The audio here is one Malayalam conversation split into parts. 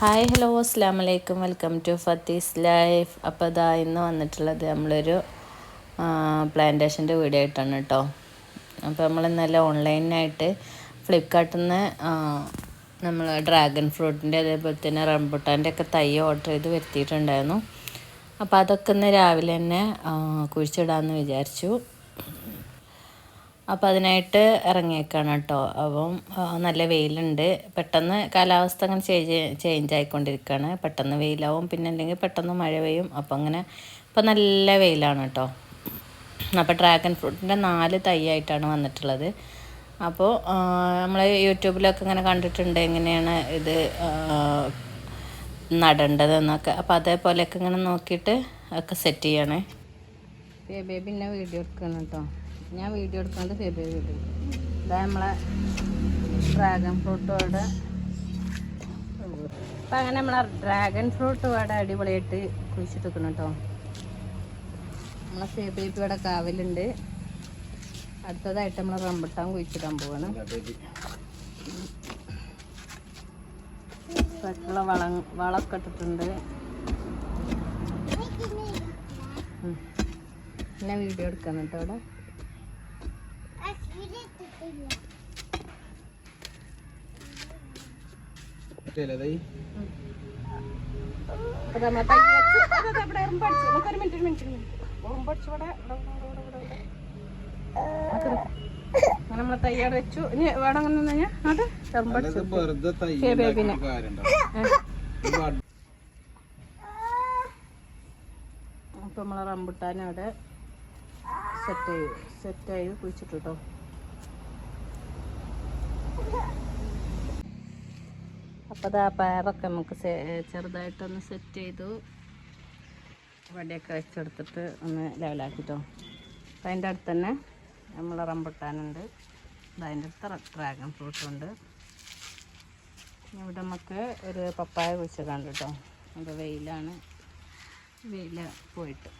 ഹായ് ഹലോ അസ്സാം വലൈക്കും വെൽക്കം ടു ഫത്തീസ് ലൈഫ്. അപ്പോൾ ഇതാ ഇന്ന് വന്നിട്ടുള്ളത് നമ്മളൊരു പ്ലാന്റേഷന്റെ വീഡിയോ ആയിട്ടാണ് കേട്ടോ. അപ്പോൾ നമ്മൾ ഇന്നലെ ഓൺലൈനായിട്ട് ഫ്ലിപ്കാർട്ടിൽ നിന്ന് നമ്മൾ ഡ്രാഗൺ ഫ്രൂട്ടിന്റെ അതേപോലെ തന്നെ റംബുട്ടാന്റെ ഒക്കെ തൈ ഓർഡർ ചെയ്ത് വരുത്തിയിട്ടുണ്ടായിരുന്നു. അപ്പോൾ അതൊക്കെ ഇന്ന് രാവിലെ തന്നെ കുഴിച്ചിടാമെന്ന് വിചാരിച്ചു. അപ്പോൾ അതിനായിട്ട് ഇറങ്ങിയേക്കാണ് കേട്ടോ. അപ്പം നല്ല വെയിലുണ്ട്. പെട്ടെന്ന് കാലാവസ്ഥ അങ്ങനെ ചേഞ്ച് ചേഞ്ച് ആയിക്കൊണ്ടിരിക്കുകയാണ് പെട്ടെന്ന് വെയിലാവും പിന്നെ അല്ലെങ്കിൽ പെട്ടെന്ന് മഴ പെയ്യും. അപ്പോൾ അങ്ങനെ ഇപ്പം നല്ല വെയിലാണ് കേട്ടോ. അപ്പോൾ ഡ്രാഗൺ ഫ്രൂട്ടിന്റെ നാല് തൈയായിട്ടാണ് വന്നിട്ടുള്ളത്. അപ്പോൾ നമ്മൾ യൂട്യൂബിലൊക്കെ ഇങ്ങനെ കണ്ടിട്ടുണ്ട് എങ്ങനെയാണ് ഇത് നടേണ്ടതെന്നൊക്കെ. അപ്പോൾ അതേപോലെയൊക്കെ ഇങ്ങനെ നോക്കിയിട്ട് ഒക്കെ സെറ്റ് ചെയ്യണേ. ബേബിന്റെ വീഡിയോ എടുക്കണം കേട്ടോ ഞാൻ വീഡിയോ എടുക്കുന്നത് ഫെബ്രുവരി വീഡിയോ. ഇതാ നമ്മളെ ഡ്രാഗൺ ഫ്രൂട്ട് ഇവിടെ അപ്പം അങ്ങനെ നമ്മളെ ഡ്രാഗൺ ഫ്രൂട്ട് ഇവിടെ അടിപൊളിയായിട്ട് കുഴിച്ചിട്ട് വെക്കണം കേട്ടോ നമ്മളെ ഫേബേബി ഇവിടെ കാവലുണ്ട്. അടുത്തതായിട്ട് നമ്മൾ റംബട്ടാൻ കുഴിച്ചിടാൻ പോവാണ്. പെട്ടുള്ള വളം വളമൊക്കെ ഇട്ടിട്ടുണ്ട്. പിന്നെ വീഡിയോ എടുക്കാൻ കേട്ടോ ഇവിടെ നമ്മളെ തയ്യാറ് വെച്ചു. ഇനി വേണമെന്ന് അത് ബേബിനെ അപ്പൊ നമ്മളെ റംബുട്ടാൻ സെറ്റ് ചെയ്ത് സെറ്റായി കുഴിച്ചിട്ടു കേട്ടോ അപ്പോൾ അത് പയറൊക്കെ നമുക്ക് ചെറുതായിട്ടൊന്ന് സെറ്റ് ചെയ്തു. വടിയൊക്കെ വെച്ചെടുത്തിട്ട് ഒന്ന് ലെവലാക്കിട്ടോ. അപ്പം അതിന്റെ അടുത്ത് തന്നെ നമ്മൾ റംബുട്ടാനുണ്ട് അതിന്റെ അടുത്ത് ഡ്രാഗൺ ഫ്രൂട്ടും ഉണ്ട്. ഇവിടെ നമുക്ക് ഒരു പപ്പായ കുഴിച്ചതാണ് കേട്ടോ അത് വെയിലാണ് വെയിൽ പോയിട്ട്.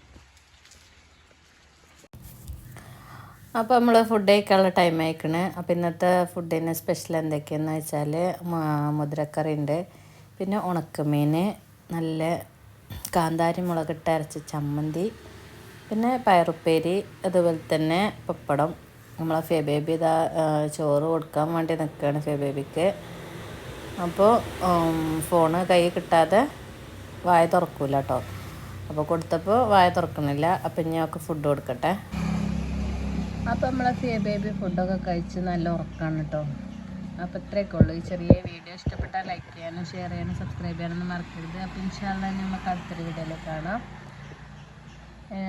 അപ്പോൾ നമ്മൾ ഫുഡ് കഴിക്കാനുള്ള ടൈം ആയിക്കണ്. അപ്പോൾ ഇന്നത്തെ ഫുഡിന് സ്പെഷ്യൽ എന്തൊക്കെയാണെന്ന് വെച്ചാൽ മുതിരക്കറി ഉണ്ട് പിന്നെ ഉണക്കമീൻ നല്ല കാന്താരി മുളക് മുളകിട്ട് അരച്ച ചമ്മന്തി പിന്നെ പയറുപ്പേരി അതുപോലെ തന്നെ പപ്പടം. നമ്മളെ ഫെബേബി ഇതാ ചോറ് കൊടുക്കാൻ വേണ്ടി നിൽക്കുകയാണ് ഫെബേബിക്ക് അപ്പോൾ ഫോണ് കൈ കിട്ടാതെ വായ തുറക്കൂല കേട്ടോ അപ്പോൾ കൊടുത്തപ്പോൾ വായ തുറക്കണില്ല. അപ്പം ഇനി ഒക്കെ ഫുഡ് കൊടുക്കട്ടെ. അപ്പോൾ നമ്മളെ എ ബേബി ഫുഡൊക്കെ കഴിച്ച് നല്ല ഉറക്കാണ് കേട്ടോ അപ്പോൾ ഇത്രയൊക്കെ ഉള്ളൂ. ഈ ചെറിയ വീഡിയോ ഇഷ്ടപ്പെട്ടാൽ ലൈക്ക് ചെയ്യാനും ഷെയർ ചെയ്യാനും സബ്സ്ക്രൈബ് ചെയ്യാനൊന്നും മറക്കരുത്. അപ്പോൾ ഇൻഷാല്ല നമുക്ക് അടുത്തൊരു വീഡിയോയിൽ കാണാം.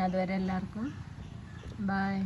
അതുവരെ എല്ലാവർക്കും ബായ്